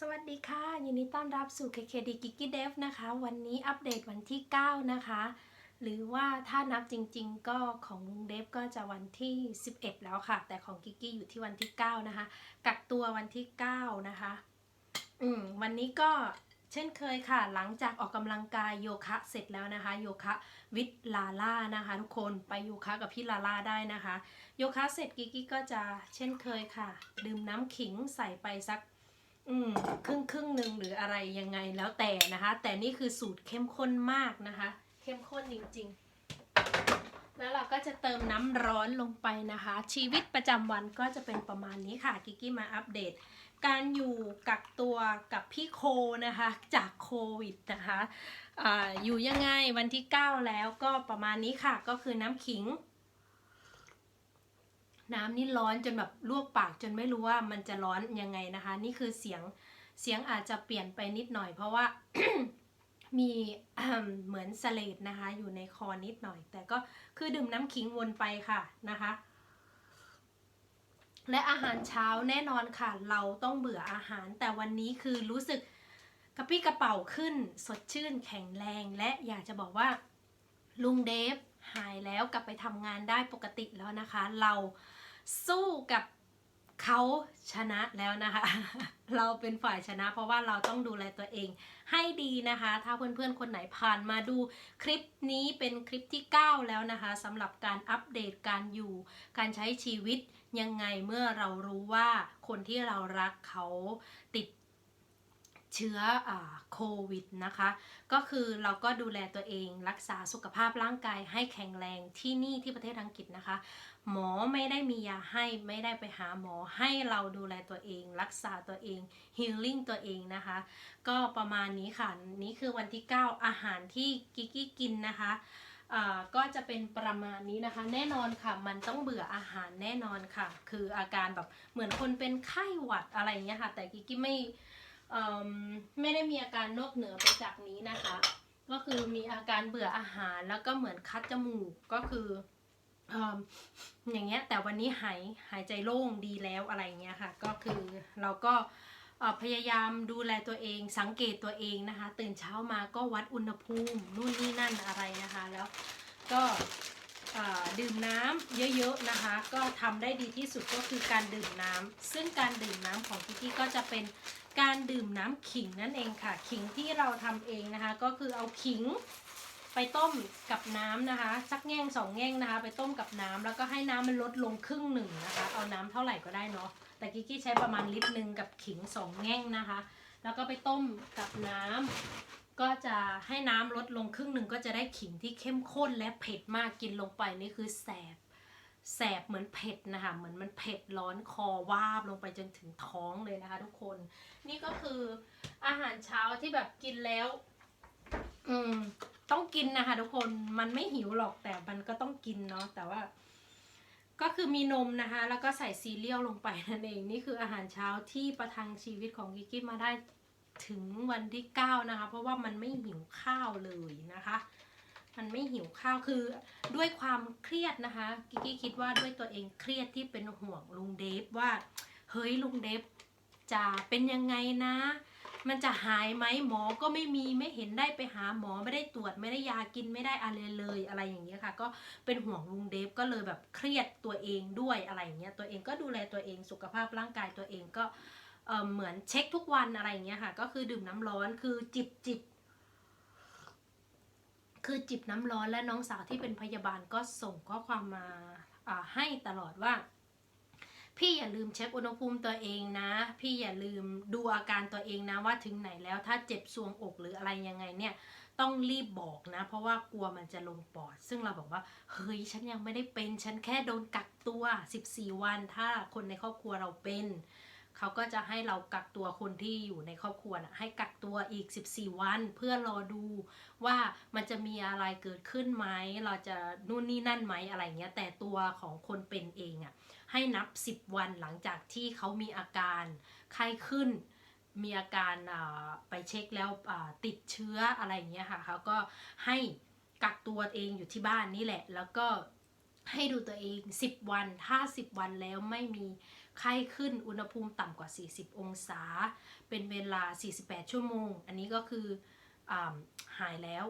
สวัสดีค่ะ ยินดีต้อนรับสู่ KKD g i g i Dev นะคะ วันนี้อัปเดตวันที่ 9 นะคะ หรือว่าถ้านับจริงๆ ก็ของลุงเดฟก็จะวันที่ 11 แล้วค่ะ แต่ของกิกกี้อยู่ที่วันที่ 9 นะคะ กักตัววันที่ 9 นะคะ อืม วันนี้ก็เช่นเคยค่ะ หลังจากออกกำลังกายโยคะเสร็จแล้วนะคะ โยคะวิทลาล่านะคะ ทุกคนไปโยคะกับพี่ลาล่าได้นะคะ โยคะเสร็จกิกกี้ก็จะเช่นเคยค่ะ ดื่มน้ำขิงใส่ไปสัก อืมครึ่งครึ่งหนึ่งหรืออะไรยังไงแล้วแต่นะคะ แต่นี่คือสูตรเข้มข้นมากนะคะ เข้มข้นจริง ๆ แล้วเราก็จะเติมน้ำร้อนลงไปนะคะ ชีวิตประจำวันก็จะเป็นประมาณนี้ค่ะกิกกี้มาอัปเดต การอยู่กักตัวกับพี่โคนะคะ จากโควิดนะคะออยู่ยังไงวันที่ 9 แล้วก็ประมาณนี้ค่ะ ก็คือน้ำขิง น้ำนี่ร้อนจนแบบลวกปากจนไม่รู้ว่ามันจะร้อนยังไงนะคะ นี่คือเสียงเสียงอาจจะเปลี่ยนไปนิดหน่อย เพราะว่ามีเหมือนสเลดนะคะ อยู่ในคอนิดหน่อย แต่ก็คือดื่มน้ำขิงวนไปค่ะนะคะ และอาหารเช้าแน่นอนค่ะ เราต้องเบื่ออาหาร แต่วันนี้คือรู้สึกกระปี้กระเป๋าขึ้น สดชื่นแข็งแรง และอยากจะบอกว่าลุงเดฟ หายแล้วกลับไปทำงานได้ปกติแล้วนะคะ เราสู้กับเขาชนะแล้วนะคะ เราเป็นฝ่ายชนะ เพราะว่าเราต้องดูแลตัวเองให้ดีนะคะ ถ้าเพื่อนๆ คนไหนผ่านมาดูคลิปนี้เป็นคลิปที่ 9 แล้วนะคะสำหรับการอัปเดตการอยู่ การใช้ชีวิตยังไงเมื่อเรารู้ว่าคนที่เรารักเขาติด เชื้ออโควิดนะคะ ก็คือเราก็ดูแลตัวเองรักษาสุขภาพร่างกายให้แข็งแรงที่นี่ที่ประเทศอังกฤษนะคะ หมอไม่ได้มียาให้ไม่ได้ไปหาหมอให้เราดูแลตัวเอง รักษาตัวเองฮีลลิ่งตัวเองนะคะ ก็ประมาณนี้ค่ะ นี่คือวันที่ 9 อาหารที่กิกกี้กินนะคะก็จะเป็นประมาณนี้นะคะ แน่นอนค่ะ มันต้องเบื่ออาหารแน่นอนค่ะ คืออาการแบบเหมือนคนเป็นไข้หวัดอะไรอย่างเงี้ยค่ะ แต่กิกกี้ไม่ ไม่ได้มีอาการนอกเหนือไปจากนี้นะคะ ก็คือมีอาการเบื่ออาหารแล้วก็เหมือนคัดจมูกก็คืออย่างเงี้ยแต่วันนี้หายหายใจโล่งดีแล้วอะไรเงี้ยค่ะ ก็คือเราก็พยายามดูแลตัวเอง สังเกตตัวเองนะคะ ตื่นเช้ามาก็วัดอุณหภูมินู่นนี่นั่นอะไรนะคะ แล้วก็ดื่มน้ำเยอะๆนะคะ ก็ทำได้ดีที่สุดก็คือการดื่มน้ำซึ่งการดื่มน้ำของพี่กี้ก็จะเป็น การดื่มน้ำขิงนั่นเองค่ะ ขิงที่เราทำเองนะคะ ก็คือเอาขิงไปต้มกับน้ำนะคะ สักแง่งสองแง่งนะคะ ไปต้มกับน้ำแล้วก็ให้น้ำมันลดลงครึ่งหนึ่งนะคะ เอาน้ำเท่าไหร่ก็ได้เนาะแต่กิกกี้ใช้ประมาณลิตรหนึ่งกับขิงสองแง่งนะคะ แล้วก็ไปต้มกับน้ำก็จะให้น้ำลดลงครึ่งหนึ่งก็จะได้ขิงที่เข้มข้นและเผ็ดมากกินลงไปนี่คือแสบ แสบเหมือนเผ็ดนะคะ เหมือนมันเผ็ดร้อนคอวาบลงไปจนถึงท้องเลยนะคะ ทุกคน นี่ก็คืออาหารเช้าที่แบบกินแล้ว อืม ต้องกินนะคะ ทุกคน มันไม่หิวหรอกแต่มันก็ต้องกินเนาะ แต่ว่า ก็คือมีนมนะคะ แล้วก็ใส่ซีเรียลลงไปนั่นเอง นี่คืออาหารเช้าที่ประทังชีวิตของกิกกี้มาได้ถึงวันที่เก้านะคะ เพราะว่ามันไม่หิวข้าวเลยนะคะ มันไม่หิวข้าวคือด้วยความเครียดนะคะกิกกี้คิดว่าด้วยตัวเองเครียดที่เป็นห่วงลุงเดฟว่า เฮ้ยลุงเดฟจะเป็นยังไงนะ มันจะหายไหมหมอก็ไม่มีไม่เห็นได้ไปหาหมอไม่ได้ตรวจไม่ได้ยากินไม่ได้อะไรเลยอะไรอย่างเงี้ยค่ะ ก็เป็นห่วงลุงเดฟก็เลยแบบเครียดตัวเองด้วยอะไรอย่างเงี้ยตัวเองก็ดูแลตัวเองสุขภาพร่างกายตัวเองก็เหมือนเช็คทุกวันอะไรอย่างเงี้ยค่ะ ก็คือดื่มน้ำร้อนคือจิบจิบ คือจิบน้ำร้อนและน้องสาวที่เป็นพยาบาลก็ส่งข้อความมาอ่าให้ตลอดว่า พี่อย่าลืมเช็คอุณหภูมิตัวเองนะ พี่อย่าลืมดูอาการตัวเองนะว่าถึงไหนแล้วถ้าเจ็บซวงอกหรืออะไรยังไงเนี่ยต้องรีบบอกนะ เพราะว่ากลัวมันจะลงปอด ซึ่งเราบอกว่าเฮ้ยฉันยังไม่ได้เป็น ฉันแค่โดนกักตัว 14 วัน ถ้าคนในครอบครัวเราเป็น เขาก็จะให้เรากักตัวคนที่อยู่ในครอบครัวนะให้กักตัวอีก 14 วัน เพื่อรอดูว่ามันจะมีอะไรเกิดขึ้นไหมเราจะนู่นนี่นั่นไหมอะไรเงี้ยแต่ตัวของคนเป็นเองอะ่ะให้นับ 10 วันหลังจากที่เขามีอาการไข้ขึ้น มีอาการอ่าไปเช็คแล้วติดเชื้ออะไรเงี้ยค่ะเขาก็ให้กักตัวเองอยู่ที่บ้านนี่แหละ แล้วก็ ให้ดูตัวเอง 10 วัน ถ้า 10 วันแล้วไม่มีไข้ขึ้น อุณหภูมิต่ำกว่า 40 องศา เป็นเวลา 48 ชั่วโมง อันนี้ก็คืออหายแล้ว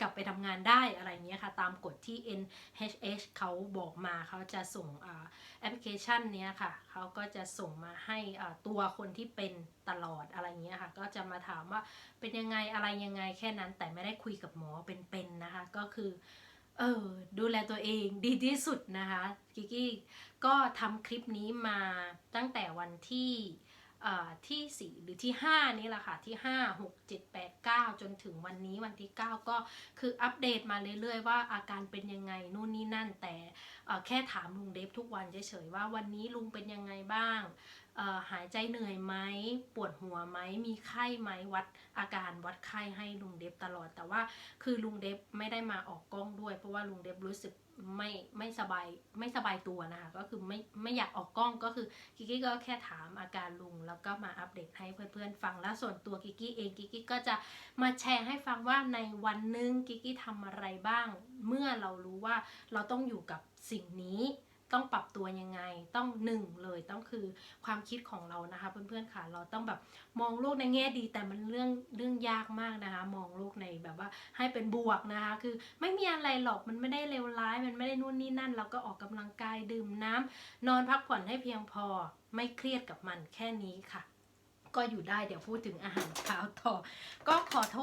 กลับไปทำงานได้อะไรเงี้ยค่ะ ตามกฎที่ NHS เขาบอกมา เขาจะส่งแอปพลิเคชันเนี้ยค่ะ เขาก็จะส่งมาให้ตัวคนที่เป็นตลอดอะไรเงี้ยค่ะ ก็จะมาถามว่าเป็นยังไงอะไรยังไงแค่นั้น แต่ไม่ได้คุยกับหมอเป็นๆนะคะ ก็คือ เออดูแลตัวเองดีที่สุดนะคะกิกกี้ก็ทำคลิปนี้มาตั้งแต่วันที่เอ่อที่ 4 หรือที่ 5 นี้แหละค่ะ ที่ 5 6 7 8 9 จนถึงวันนี้วันที่ 9 ก็คืออัปเดตมาเรื่อยๆ ว่าอาการเป็นยังไงนู่นนี่นั่นแต่แค่ถามลุงเดฟทุกวันเฉยๆว่าวันนี้ลุงเป็นยังไงบ้าง หายใจเหนื่อยไหมปวดหัวไหมมีไข้ไหมวัดอาการวัดไข้ให้ลุงเดฟตลอด แต่ว่าคือลุงเดฟไม่ได้มาออกกล้องด้วย เพราะว่าลุงเดฟรู้สึกไม่ไม่สบายไม่สบายตัวนะคะ ก็คือไม่ไม่อยากออกกล้องก็คือกิกกี้ก็แค่ถามอาการลุง แล้วก็มาอัปเดตให้เพื่อนๆฟังแล้วส่วนตัวกิกกี้เองกิกกี้ก็จะมาแชร์ให้ฟังว่าในวันหนึ่งกิกกี้ทำอะไรบ้าง เมื่อเรารู้ว่าเราต้องอยู่กับสิ่งนี้ ต้องปรับตัวยังไง ต้องหนึ่งเลยต้องคือความคิดของเรานะคะ เพื่อนๆค่ะ เราต้องแบบมองโลกในแง่ดี แต่มันเรื่องเรื่องยากมากนะคะ มองโลกในแบบว่าให้เป็นบวกนะคะ คือไม่มีอะไรหรอกมันไม่ได้เลวร้าย มันไม่ได้นู่นนี่นั่น เราก็ออกกำลังกายดื่มน้ำนอนพักผ่อนให้เพียงพอ ไม่เครียดกับมันแค่นี้ค่ะ ก็อยู่ได้เดี๋ยวพูดถึงอาหารเช้าต่อ ก็ขอโทษ